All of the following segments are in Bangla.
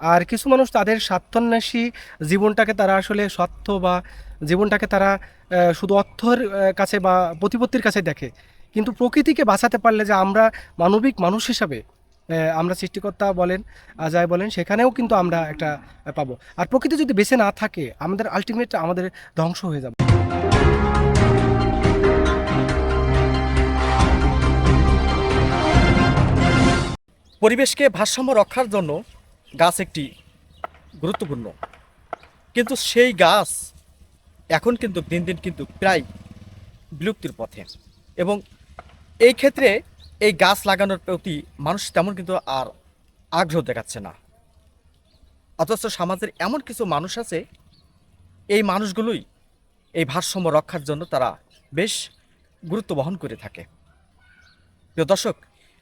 আর কিছু মানুষ তাদের স্বার্থন্বেষী জীবনটাকে তারা আসলে স্বার্থ বা জীবনটাকে তারা শুধু অর্থের কাছে বা প্রতিপত্তির কাছে দেখে। কিন্তু প্রকৃতিকে বাঁচাতে পারলে যে আমরা মানবিক মানুষ হিসাবে আমরা সৃষ্টিকর্তা বলেন, আজায় বলেন, সেখানেও কিন্তু আমরা একটা পাবো। আর প্রকৃতি যদি বেঁচে না থাকে, আমাদের আলটিমেট আমাদের ধ্বংস হয়ে যাবে। পরিবেশকে ভারসাম্য রক্ষার জন্য গাছ একটি গুরুত্বপূর্ণ। কিন্তু সেই গাছ এখন কিন্তু দিন দিন কিন্তু প্রায় বিলুপ্তির পথে। এবং এই ক্ষেত্রে এই গাছ লাগানোর প্রতি মানুষ তেমন কিন্তু আর আগ্রহ দেখাচ্ছে না। অথচ সমাজের এমন কিছু মানুষ আছে, এই মানুষগুলোই এই ভারসাম্য রক্ষার জন্য তারা বেশ গুরুত্ব বহন করে থাকে। প্রিয় দর্শক,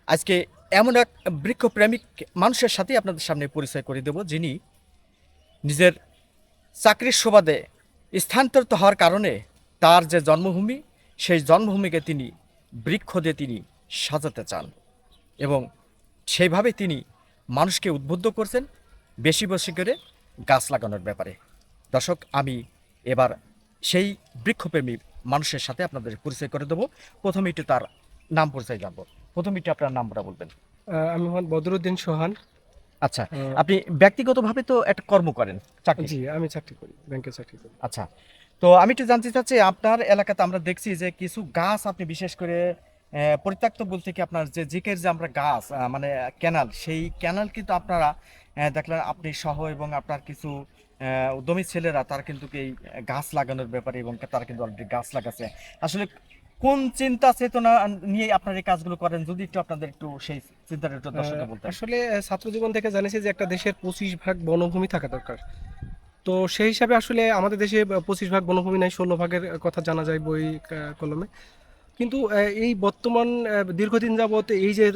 আজকে এমন এক বৃক্ষপ্রেমিক মানুষের সাথে আপনাদের সামনে পরিচয় করে দেব, যিনি নিজের চাকরির সুবাদে স্থানান্তরিত হওয়ার কারণে তার যে জন্মভূমি, সেই জন্মভূমিকে তিনি বৃক্ষ দিয়ে তিনি সাজাতে চান এবং সেইভাবে তিনি মানুষকে উদ্বুদ্ধ করছেন বেশি বেশি করে গাছ লাগানোর ব্যাপারে। দর্শক, আমি এবার সেই বৃক্ষপ্রেমী মানুষের সাথে আপনাদের পরিচয় করে দেবো। প্রথমে একটু তার নাম পরিচয় জানব। প্রথমে একটু আপনার নামটা বলবেন। আমি মোহাম্মদ বদরুদ্দিন সোহান। আচ্ছা আপনি ব্যক্তিগতভাবে তো একটা কর্ম করেন চাকরি? জি আমি চাকরি করি ব্যাংকে চাকরি করি। আচ্ছা তো আমি একটু জানতে চাচ্ছি আপনার এলাকাতে আমরা দেখছি যে কিছু গাছ আপনি বিশেষ করে পরিত্যক্ত বলতে কি আপনার যে জিকের যে আমরা গাছ মানে ক্যানাল সেই ক্যানাল কিন্তু আপনারা দেখলেন আপনি সহ এবং আপনার কিছু আহ, উদ্যমী ছেলেরা তারা কিন্তু এই গাছ লাগানোর ব্যাপারে এবং তারা কিন্তু অলরেডি গাছ লাগাচ্ছে আসলে কোন চিন্তা চেতনা নিয়ে আপনারা এই কাজগুলো করেন? যদি একটু আপনাদের একটু সেই চিন্তাটা একটু দর্শককে বলতেন। আসলে ছাত্র জীবন থেকে জানিছি যে একটা দেশের পঁচিশ ভাগ বনভূমি থাকা দরকার। তো সেই হিসাবে আসলে আমাদের দেশে পঁচিশ ভাগ বনভূমি নাই ষোলো ভাগের কথা জানা যায় বই কলমে। কিন্তু এই বর্তমান দীর্ঘদিন যাবত এই যে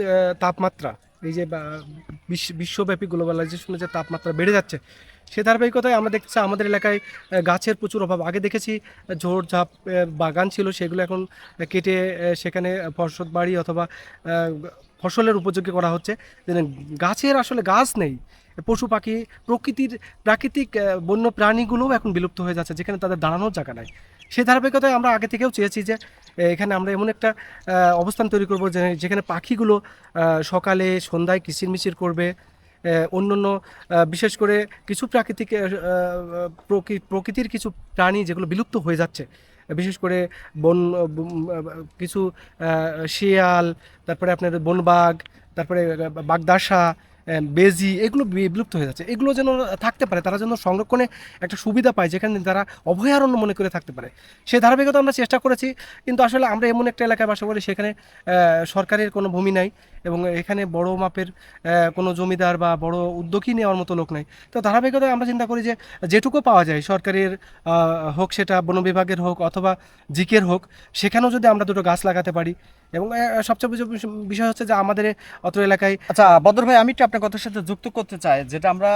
তাপমাত্রা এই যে বিশ্বব্যাপী গ্লোবালাইজেশনের যে তাপমাত্রা বেড়ে যাচ্ছে সে ধারাবাহিকতায় আমরা দেখছি আমাদের এলাকায় গাছের প্রচুর অভাব। আগে দেখেছি ঝোড় ঝাপ বাগান ছিল, সেগুলো এখন কেটে সেখানে ফসল বাড়ি অথবা ফসলের উপযোগী করা হচ্ছে। গাছের আসলে গাছ নেই। পশু পাখি, প্রকৃতির প্রাকৃতিক বন্য প্রাণীগুলোও এখন বিলুপ্ত হয়ে যাচ্ছে, যেখানে তাদের দাঁড়ানোর জায়গা নাই। সেই ধারাবাহিকতায় আমরা আগে থেকেও চেয়েছি যে এখানে আমরা এমন একটা অবস্থান তৈরি করব যেখানে পাখিগুলো সকালে সন্ধ্যায় কিচিরমিচির করবে অন্য অন্য বিশেষ করে কিছু প্রাকৃতিক প্রকৃতির কিছু প্রাণী যেগুলো বিলুপ্ত হয়ে যাচ্ছে, বিশেষ করে বন, কিছু শিয়াল, তারপরে আপনার বনবাগ, তারপরে বাগদাসা বেজি এগুলো বিলুপ্ত হয়ে যাচ্ছে। এগুলো যেন থাকতে পারে, তারা যেন সংরক্ষণে একটা সুবিধা পায়, যেখানে তারা অভয়ারণ্য মনে করে থাকতে পারে। সেই ধারাবাহিকতা আমরা চেষ্টা করেছি, কিন্তু আসলে আমরা এমন একটা এলাকায় বাস করি সেখানে সরকারের কোনো ভূমি নাই এবং এখানে বড় মাপের কোনো জমিদার বা বড় উদ্যোগী নেওয়ার মতো লোক নাই। তো ধারাবাহিকতায় আমরা চিন্তা করি যে, যেটুকু পাওয়া যায়, সরকারের হোক সেটা বন বিভাগের হোক অথবা জিকের হোক, সেখানেও যদি আমরা দুটো গাছ লাগাতে পারি এবং সবচেয়ে বিষয় হচ্ছে যে আমাদের অত এলাকায় আচ্ছা বদর ভাই, আমি একটু আপনার কথার সাথে যুক্ত করতে চাই, যেটা আমরা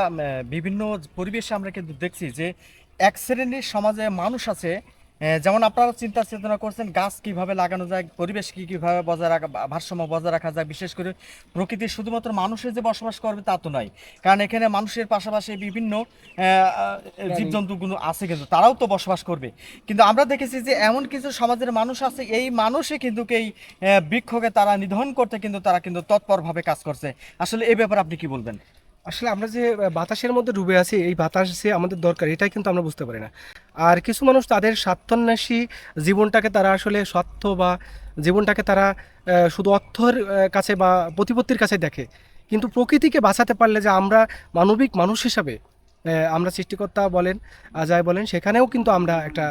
বিভিন্ন পরিবেশে আমরা কিন্তু দেখছি যে এক শ্রেণির সমাজে মানুষ আছে যেমন আপনারা চিন্তা চেতনা করছেন গাছ কীভাবে লাগানো যায় পরিবেশ কি কীভাবে বজায় রাখা ভারসাম্য বজায় রাখা যায় বিশেষ করে প্রকৃতির শুধুমাত্র মানুষের যে বসবাস করবে তা তো নয়। কারণ এখানে মানুষের পাশাপাশি বিভিন্ন জীবজন্তুগুলো আছে কিন্তু তারাও তো বসবাস করবে। কিন্তু আমরা দেখেছি যে এমন কিছু সমাজের মানুষ আছে এই মানুষই কিন্তু এই বৃক্ষকে তারা নিধন করতে কিন্তু তারা কিন্তু তৎপরভাবে কাজ করছে। আসলে এই ব্যাপারে আপনি কি বলবেন? আসলে আমরা যে বাতাসের মধ্যে ডুবে আছি, এই বাতাস যে আমাদের দরকার, এটাই কিন্তু আমরা বুঝতে পারি না। আর কিছু মানুষ তাদের স্বার্থন্যাসী জীবনটাকে তারা আসলে স্বার্থ বা জীবনটাকে তারা শুধু অর্থের কাছে বা প্রতিপত্তির কাছে দেখে। কিন্তু প্রকৃতিকে বাঁচাতে পারলে যে আমরা মানবিক মানুষ হিসাবে আমরা সৃষ্টিকর্তা বলেন আজায় বলেন সেখানেও কিন্তু আমরা একটা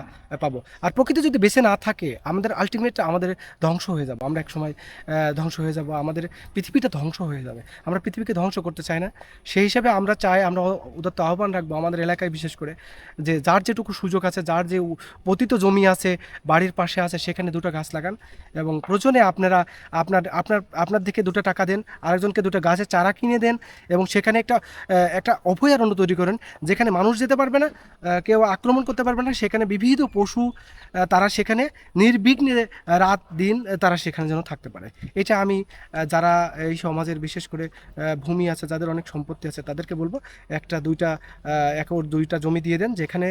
পাবো। আর প্রকৃতি যদি বেঁচে না থাকে আমাদের আলটিমেট আমাদের ধ্বংস হয়ে যাব। আমরা একসময় আহ, ধ্বংস হয়ে যাব আমাদের পৃথিবীটা ধ্বংস হয়ে যাবে। আমরা পৃথিবীকে ধ্বংস করতে চাই না। সেই হিসাবে আমরা চাই আমরা উদাত্ত আহ্বান রাখব আমাদের এলাকায় বিশেষ করে যে যার যেটুকু সুযোগ আছে যার যে পতিত জমি আছে বাড়ির পাশে আছে সেখানে দুটো গাছ লাগান এবং প্রয়োজনে আপনারা আপনার আপনার আপনার দিকে দুটো টাকা দেন আরেকজনকে দুটো গাছের চারা কিনে দেন এবং সেখানে একটা একটা অভয়ারণ্য তৈরি করেন। যেখানে মানুষ যেতে পারবে না কেউ আক্রমণ করতে পারবে না, সেখানে বিবিধ পশু তারা সেখানে নির্বিঘ্নে রাত দিন তারা সেখানে যেন থাকতে পারে। এটা আমি যারা এই সমাজের বিশেষ করে ভূমি আছে, যাদের অনেক সম্পত্তি আছে, তাদেরকে বলব, একটা, দুইটা একর, দুইটা জমি দিয়ে দেন, যেখানে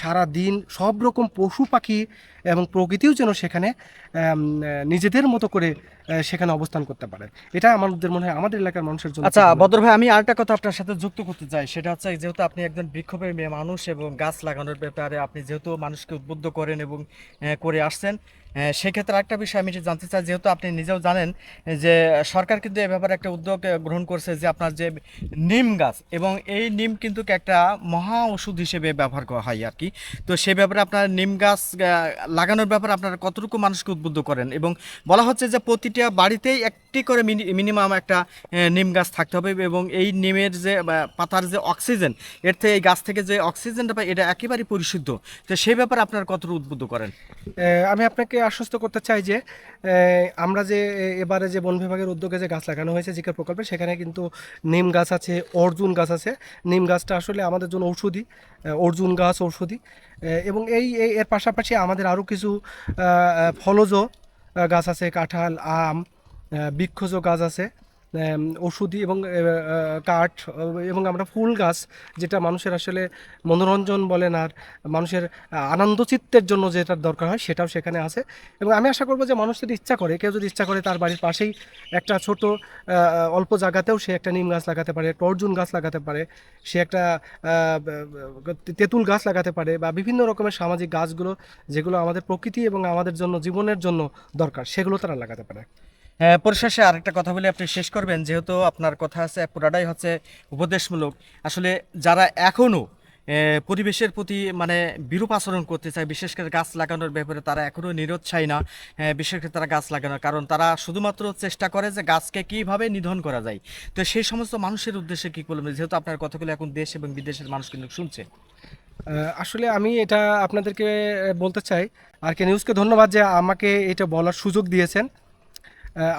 সারা দিন সব রকম পশু পাখি এবং প্রকৃতিও যেন সেখানে নিজেদের মতো করে সেখানে অবস্থান করতে পারে। এটা আমাদের মনে হয় আমাদের এলাকার মানুষের জন্য আচ্ছা। বদর ভাই আমি আরেকটা কথা আপনার সাথে যুক্ত করতে চাই। সেটা হচ্ছে যেহেতু আপনি একজন বৃক্ষপ্রেমী মানুষ এবং গাছ লাগানোর ব্যাপারে আপনি যেহেতু মানুষকে উদ্বুদ্ধ করেন এবং করে আসছেন সেক্ষেত্রে একটা বিষয় আমি জানতে চাই। যেহেতু আপনি নিজেও জানেন যে সরকার কিন্তু এ ব্যাপারে একটা উদ্যোগ গ্রহণ করছে যে আপনার যে নিম গাছ এবং এই নিম কিন্তু একটা মহা ওষুধ হিসেবে ব্যবহার করা হয় আর কি। তো সেই ব্যাপারে আপনার নিম গাছ লাগানোর ব্যাপারে আপনারা কতটুকু মানুষকে উদ্বুদ্ধ করেন? এবং বলা হচ্ছে যে প্রতিটা বাড়িতেই একটি করে মিনিমাম একটা নিম গাছ থাকতে হবে এবং এই নিমের যে পাতার যে অক্সিজেন এর থেকে এই গাছ থেকে যে অক্সিজেনটা পাই এটা একেবারেই পরিশুদ্ধ। তো সেই ব্যাপারে আপনারা কতটুকু উদ্বুদ্ধ করেন? আমি আপনাকে আশ্বস্ত করতে চাই যে আমরা যে এবারে যে বন বিভাগের উদ্যোগে যে গাছ লাগানো হয়েছে জিকের প্রকল্পে, সেখানে কিন্তু নিম গাছ আছে, অর্জুন গাছ আছে। নিম গাছটা আসলে আমাদের জন্য ঔষধি অর্জুন গাছ ঔষধি। এবং এই এর পাশাপাশি আমাদের আরও কিছু ফলজ গাছ আছে কাঁঠাল আম বৃক্ষজ গাছ আছে। ওষুধি এবং কাঠ এবং আমরা ফুল গাছ, যেটা মানুষের আসলে মনোরঞ্জন বলেন আর মানুষের আনন্দচিত্তের জন্য যেটার দরকার হয়, সেটাও সেখানে আছে। এবং আমি আশা করব যে মানুষ যদি ইচ্ছা করে, কেউ যদি ইচ্ছা করে তার বাড়ির পাশেই একটা ছোট অল্প জায়গাতেও সে একটা নিম গাছ লাগাতে পারে একটা অর্জুন গাছ লাগাতে পারে, সে একটা তেঁতুল গাছ লাগাতে পারে, বা বিভিন্ন রকমের সামাজিক গাছগুলো, যেগুলো আমাদের প্রকৃতি এবং আমাদের জন্য, জীবনের জন্য দরকার, সেগুলো তারা লাগাতে পারে। পরিশেষে আরেকটা কথা বলে আপনি শেষ করবেন, যেহেতু আপনার কথা আছে, পুরাটাই হচ্ছে উপদেশমূলক। আসলে যারা এখনও পরিবেশের প্রতি মানে বিরূপ আচরণ করতে চায়, বিশেষ করে গাছ লাগানোর ব্যাপারে তারা এখনও নিরুৎসাহী না বিশেষ করে তারা গাছ লাগানোর, কারণ তারা শুধুমাত্র চেষ্টা করে যে গাছকে কীভাবে নিধন করা যায়। তো সেই সমস্ত মানুষের উদ্দেশ্যে কী বলবেন? যেহেতু আপনার কথাগুলো এখন দেশ এবং বিদেশের মানুষ কিন্তু শুনছে। আসলে আমি এটা আপনাদেরকে বলতে চাই, আর কে নিউজকে ধন্যবাদ যে আমাকে এটা বলার সুযোগ দিয়েছেন।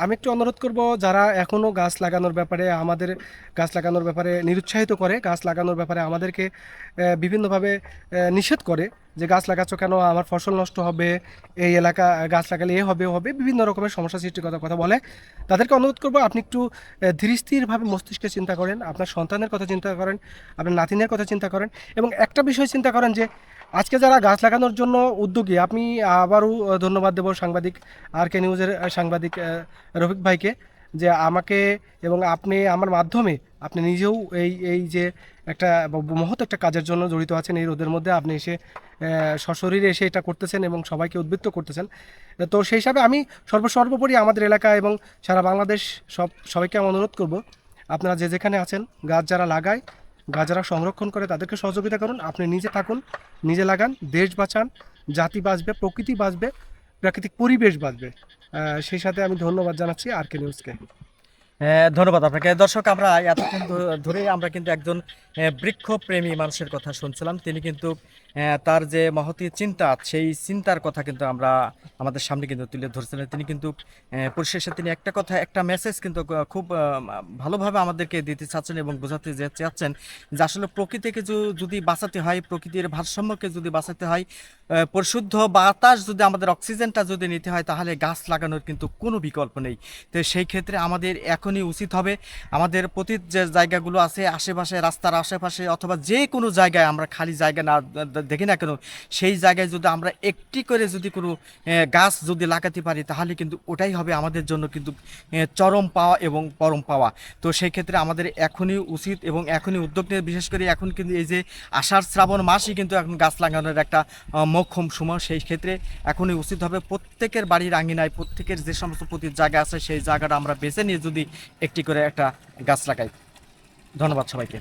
আমি একটু অনুরোধ করব, যারা এখনও গাছ লাগানোর ব্যাপারে আমাদের, গাছ লাগানোর ব্যাপারে নিরুৎসাহিত করে, গাছ লাগানোর ব্যাপারে আমাদেরকে বিভিন্নভাবে নিষেধ করে যে গাছ লাগাচ্ছ কেন, আমার ফসল নষ্ট হবে, এই এলাকা গাছ লাগালে এ হবে হবে, বিভিন্ন রকমের সমস্যা সৃষ্টি করার কথা বলে। তাদেরকে অনুরোধ করব, আপনি একটু ধীরস্থিরভাবে মস্তিষ্কে চিন্তা করেন, আপনার সন্তানের কথা চিন্তা করেন, আপনার নাতিনের কথা চিন্তা করেন, এবং একটা বিষয় চিন্তা করেন যে আজকে যারা গাছ লাগানোর জন্য উদ্যোগী, আমি আবারও ধন্যবাদ দেব সাংবাদিক আর কে নিউজের সাংবাদিক রফিক ভাইকে যে আমাকে এবং আপনি আমার মাধ্যমে আপনি নিজেও এই এই যে একটা মহৎ একটা কাজের জন্য জড়িত আছেন এই রোদের মধ্যে, আপনি এসে সশরীরে এসে এটা করতেছেন এবং সবাইকে উদ্বৃত্ত করতেছেন। তো সেই হিসাবে আমি সর্ব সর্বোপরি আমাদের এলাকা এবং সারা বাংলাদেশ সব, সবাইকে আমি অনুরোধ করব, আপনারা যে যেখানে আছেন, গাছ যারা লাগায় গাছ যারা সংরক্ষণ করে তাদেরকে সহযোগিতা করুন। আপনি নিজে থাকুন, নিজে লাগান, দেশ বাঁচান, জাতি বাঁচবে, প্রকৃতি বাঁচবে, প্রাকৃতিক পরিবেশ বাঁচবে। সেই সাথে আমি ধন্যবাদ জানাচ্ছি আর কে নিউজকে। ধন্যবাদ আপনাকে। দর্শক, আমরা এতক্ষণ ধরেই ধরে আমরা কিন্তু একজন বৃক্ষপ্রেমী মানুষের কথা শুনছিলাম। তিনি কিন্তু তার যে মহতী চিন্তা, সেই চিন্তার কথা কিন্তু আমরা আমাদের সামনে কিন্তু তুলে ধরছিলেন তিনি কিন্তু পরিশেষে তিনি একটা কথা, একটা মেসেজ কিন্তু খুব ভালোভাবে আমাদেরকে দিতে চাচ্ছেন এবং বোঝাতে যে চাচ্ছেন যে আসলে প্রকৃতিকে যদি বাঁচাতে হয়, প্রকৃতির ভারসাম্যকে যদি বাঁচাতে হয় পরিশুদ্ধ বাতাস যদি আমাদের অক্সিজেনটা যদি নিতে হয়, তাহলে গাছ লাগানোর কিন্তু কোনো বিকল্প নেই। তো সেই ক্ষেত্রে আমাদের এখনই উচিত হবে, আমাদের প্রতি যে জায়গাগুলো আছে, আশেপাশে, রাস্তার আশেপাশে অথবা যে কোনো জায়গায় আমরা খালি জায়গা না দেখি না কেন, সেই জায়গায় যদি আমরা একটি করে যদি কোনো গাছ যদি লাগাতে পারি, তাহলে কিন্তু ওটাই হবে আমাদের জন্য কিন্তু চরম পাওয়া এবং পরম পাওয়া। তো সেই ক্ষেত্রে আমাদের এখনই উচিত এবং এখনই উদ্যোগ নিয়ে বিশেষ করে এখন কিন্তু এই যে আষাঢ় শ্রাবণ মাসই কিন্তু এখন গাছ লাগানোর একটা মোক্ষম সময়। সেই ক্ষেত্রে এখনই উচিত হবে প্রত্যেকের বাড়ির আঙিনায়, প্রত্যেকের যে সমস্ত প্রতি জায়গা আছে, সেই জায়গাটা আমরা বেছে নিয়ে যদি একটি করে একটা গাছ লাগাই। ধন্যবাদ সবাইকে।